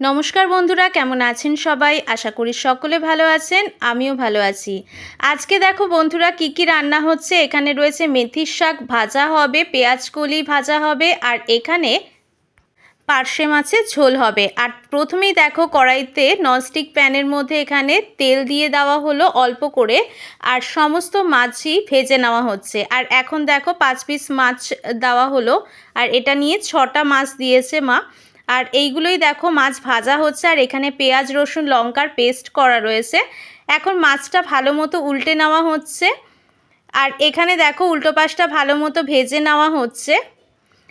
নমস্কার বন্ধুরা, কেমন আছেন সবাই? আশা করি সকলে ভালো আছেন, আমিও ভালো আছি। আজকে দেখো বন্ধুরা, কি কি রান্না হচ্ছে? এখানে রয়েছে মেথির শাক ভাজা হবে, পেঁয়াজ কলি ভাজা হবে, আর এখানে পার্শে মাছের ঝোল হবে। আর প্রথমেই দেখো কড়াইতে ননস্টিক প্যানের মধ্যে এখানে তেল দিয়ে দেওয়া হলো অল্প করে, আর সমস্ত মাছই ভেজে নেওয়া হচ্ছে। আর এখন দেখো পাঁচ পিস মাছ দেওয়া হলো, আর এটা নিয়ে ছটা মাছ দিয়েছে মা। আর এইগুলোই দেখো, মাছ ভাজা হচ্ছে, আর এখানে পেঁয়াজ, রসুন, লঙ্কার পেস্ট করা রয়েছে। এখন মাছটা ভালো মতো উল্টে নেওয়া হচ্ছে। আর এখানে দেখো, উল্টো পাশটা ভালো মতো ভেজে নেওয়া হচ্ছে।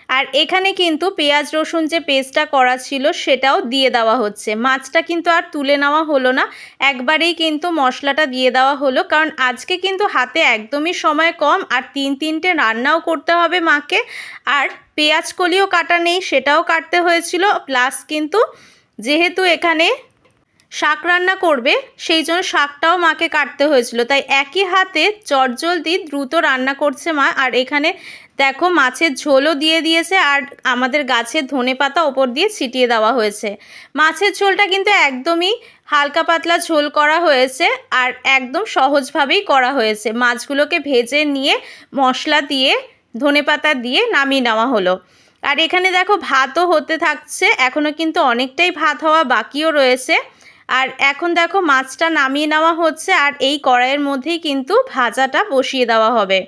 আর এখানে কিন্তু পেঁয়াজ রসুন যে পেস্টটা করা ছিল সেটাও দিয়ে দেওয়া হচ্ছে। মাছটা কিন্তু আর তুলে নেওয়া হলো না। একবারেই কিন্তু মশলাটা দিয়ে দেওয়া হলো। কারণ আজকে কিন্তু হাতে একদমই সময় কম আর তিন তিনটে রান্নাও করতে হবে মাকে। আর পেঁয়াজ কলিও কাটা নেই, সেটাও কাটতে হয়েছিল। প্লাস কিন্তু যেহেতু এখানে শাক রান্না করবে, সেই জন্য শাকটাও মাকে কাটতে হয়েছিল। তাই একই হাতে চটজলদি দ্রুত রান্না করছে মা। আর এখানে দেখো মাছের ঝোলও দিয়ে দিয়েছে আর আমাদের গাছের ধনে পাতা ওপর দিয়ে ছিটিয়ে দেওয়া হয়েছে। মাছের ঝোলটা কিন্তু একদমই হালকা পাতলা ঝোল করা হয়েছে আর একদম সহজভাবেই করা হয়েছে। মাছগুলোকে ভেজে নিয়ে মশলা দিয়ে, ধনে পাতা দিয়ে নামিয়ে নেওয়া হলো। আর এখানে দেখো ভাতও হতে থাকছে। এখনও কিন্তু অনেকটাই ভাত হওয়া বাকিও রয়েছে। আর এখন দেখো মাছটা নামিয়ে নেওয়া হচ্ছে আর এই কড়াইয়ের মধ্যেই কিন্তু ভাজাটা বসিয়ে দেওয়া হবে।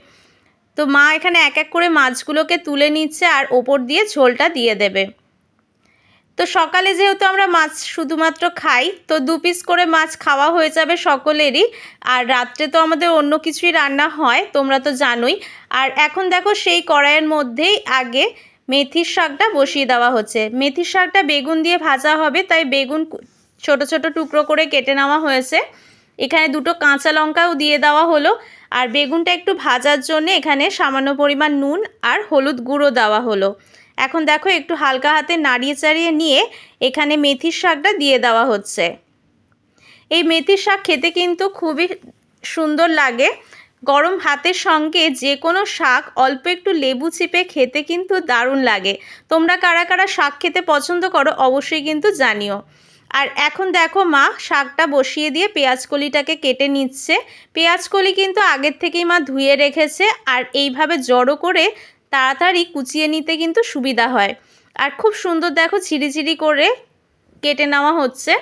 তো মা এখানে এক এক করে মাছগুলোকে তুলে নিচ্ছে আর ওপর দিয়ে ঝোলটা দিয়ে দেবে। তো সকালে যেহেতু আমরা মাছ শুধুমাত্র খাই, তো দু পিস করে মাছ খাওয়া হয়ে যাবে সকলেরই। আর রাত্রে তো আমাদের অন্য কিছুই রান্না হয়, তোমরা তো জানোই। আর এখন দেখো সেই কড়াইয়ের মধ্যেই আগে মেথির শাকটা বসিয়ে দেওয়া হচ্ছে। মেথির শাকটা বেগুন দিয়ে ভাজা হবে, তাই বেগুন ছোট ছোট টুকরো করে কেটে নেওয়া হয়েছে। এখানে দুটো কাঁচা লঙ্কাও দিয়ে দেওয়া হলো। আর বেগুনটা একটু ভাজার জন্য এখানে সামান্য পরিমাণ নুন আর হলুদ গুঁড়ো দেওয়া হলো। এখন দেখো একটু হালকা হাতে নাড়িয়ে চাড়িয়ে নিয়ে এখানে মেথির শাকটা দিয়ে দেওয়া হচ্ছে। এই মেথির শাক খেতে কিন্তু খুবই সুন্দর লাগে। গরম ভাতের সঙ্গে যে কোনো শাক অল্প একটু লেবু চিপে খেতে কিন্তু দারুণ লাগে। তোমরা কারা কারা শাক খেতে পছন্দ করো অবশ্যই কিন্তু জানিও। আর এখন দেখো মা শাকটা বসিয়ে দিয়ে পেঁয়াজ কলিটাকে কেটে নিচ্ছে। পেঁয়াজ কলি কিন্তু আগের থেকেই মা ধুয়ে রেখেছে আর এইভাবে জড়ো করে তাড়াতাড়ি কুচিয়ে নিতে কিন্তু সুবিধা হয়। আর খুব সুন্দর দেখো ছিঁড়ি করে কেটে নেওয়া হচ্ছে।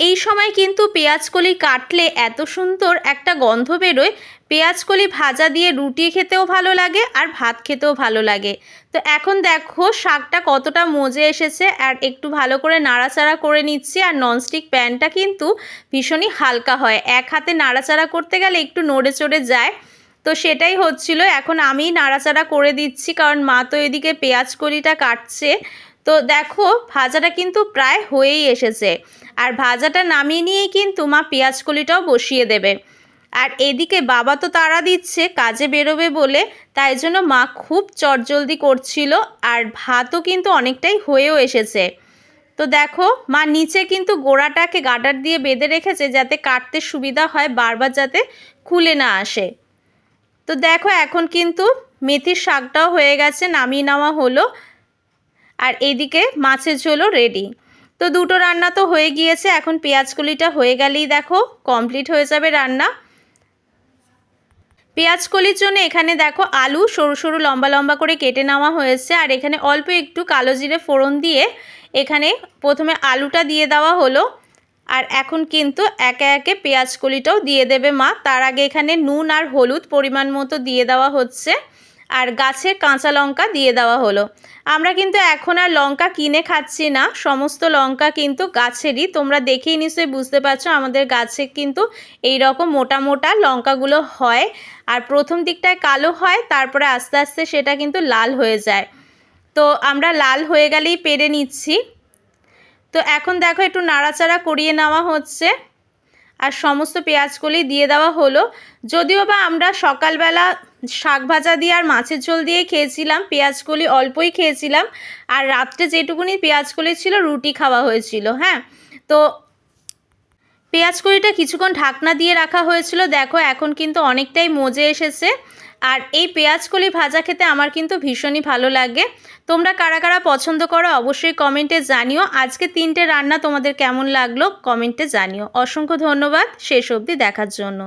এই সময় কিন্তু পেঁয়াজকলি কাটলে এত সুন্দর একটা গন্ধ বেরোয়। পেঁয়াজকলি ভাজা দিয়ে রুটি খেতেও ভালো লাগে আর ভাত খেতেও ভালো লাগে। তো এখন দেখো শাকটা কতটা মজে এসেছে আর একটু ভালো করে নাড়াচাড়া করে নিচ্ছি আর ননস্টিক প্যানটা কিন্তু ভীষণই হালকা হয়। এক হাতে নাড়াচাড়া করতে গেলে একটু নড়ে চড়ে যায়। তো সেটাই হচ্ছিল। এখন আমি নাড়াচাড়া করে দিচ্ছি কারণ মা তো এদিকে পেঁয়াজ কলিটা কাটছে। তো দেখো, ভাজাটা কিন্তু প্রায় হয়েই এসেছে। আর ভাজাটা নামিয়ে নিয়েই কিন্তু মা পেঁয়াজ কলিটাও বসিয়ে দেবে। আর এদিকে বাবা তো তাড়া দিচ্ছে, কাজে বেরোবে বলে, তাই জন্য মা খুব চটজলদি করছিল আর ভাতও কিন্তু অনেকটাই হয়েও এসেছে। তো দেখো, মা নিচে কিন্তু গোড়াটাকে গাডার দিয়ে বেঁধে রেখেছে যাতে কাটতে সুবিধা হয়, বারবার যাতে খুলে না আসে। তো দেখো, এখন কিন্তু মেথির শাকটাও হয়ে গেছে, নামিয়ে নেওয়া হলো। আর এদিকে মাছের ঝোলও রেডি তো দুটো রান্না তো হয়ে গিয়েছে, এখন পেঁয়াজকলিটা হয়ে গেলেই দেখো কমপ্লিট হয়ে যাবে রান্না। পেঁয়াজকলির জন্য এখানে দেখো আলু সরু সরু লম্বা লম্বা করে কেটে নেওয়া হয়েছে, আর এখানে অল্প একটু কালো জিরে ফোড়ন দিয়ে এখানে প্রথমে আলুটা দিয়ে দেওয়া হলো, আর এখন কিন্তু একে একে পেঁয়াজ কলিটাও দিয়ে দেবে মা। তার আগে এখানে নুন আর হলুদ পরিমাণ মতো দিয়ে দেওয়া হচ্ছে। আর গাছে কাঁচা লঙ্কা দিয়ে দেওয়া হলো। আমরা কিন্তু এখন আর লঙ্কা কিনে খাচ্ছি না। সমস্ত লঙ্কা কিন্তু গাছেরই। তোমরা দেখেই নিশ্চয়ই বুঝতে পারছ, আমাদের গাছে কিন্তু এই রকম মোটা মোটা লঙ্কাগুলো হয়। আর প্রথম দিকটায় কালো হয়, তারপরে আস্তে আস্তে সেটা কিন্তু লাল হয়ে যায়। তো আমরা লাল হয়ে গেলেই পেরে নিচ্ছি। তো এখন দেখো একটু নাড়াচাড়া করিয়ে নেওয়া হচ্ছে। আর সমস্ত পেঁয়াজগুলি দিয়ে দেওয়া হলো। যদিও বা আমরা সকালবেলা শাক ভাজা দিয়ে আর মাছের ঝোল দিয়ে খেয়েছিলাম, পেঁয়াজকলি অল্পই খেয়েছিলাম, আর রাত্রে যেটুকুনি পেঁয়াজকলি ছিল রুটি খাওয়া হয়েছিল হ্যাঁ? তো পেঁয়াজকলিটা কিছুক্ষণ ঢাকনা দিয়ে রাখা হয়েছিল, দেখো এখন কিন্তু অনেকটাই মজে এসেছে, আর এই পেঁয়াজ কলি ভাজা খেতে আমার কিন্তু ভীষণই ভালো লাগে। তোমরা কারা কারা পছন্দ করো অবশ্যই কমেন্টে জানিও। আজকে তিনটে রান্না তোমাদের কেমন লাগল কমেন্টে জানিও। অসংখ্য ধন্যবাদ, শেষ অবধি দেখার জন্য।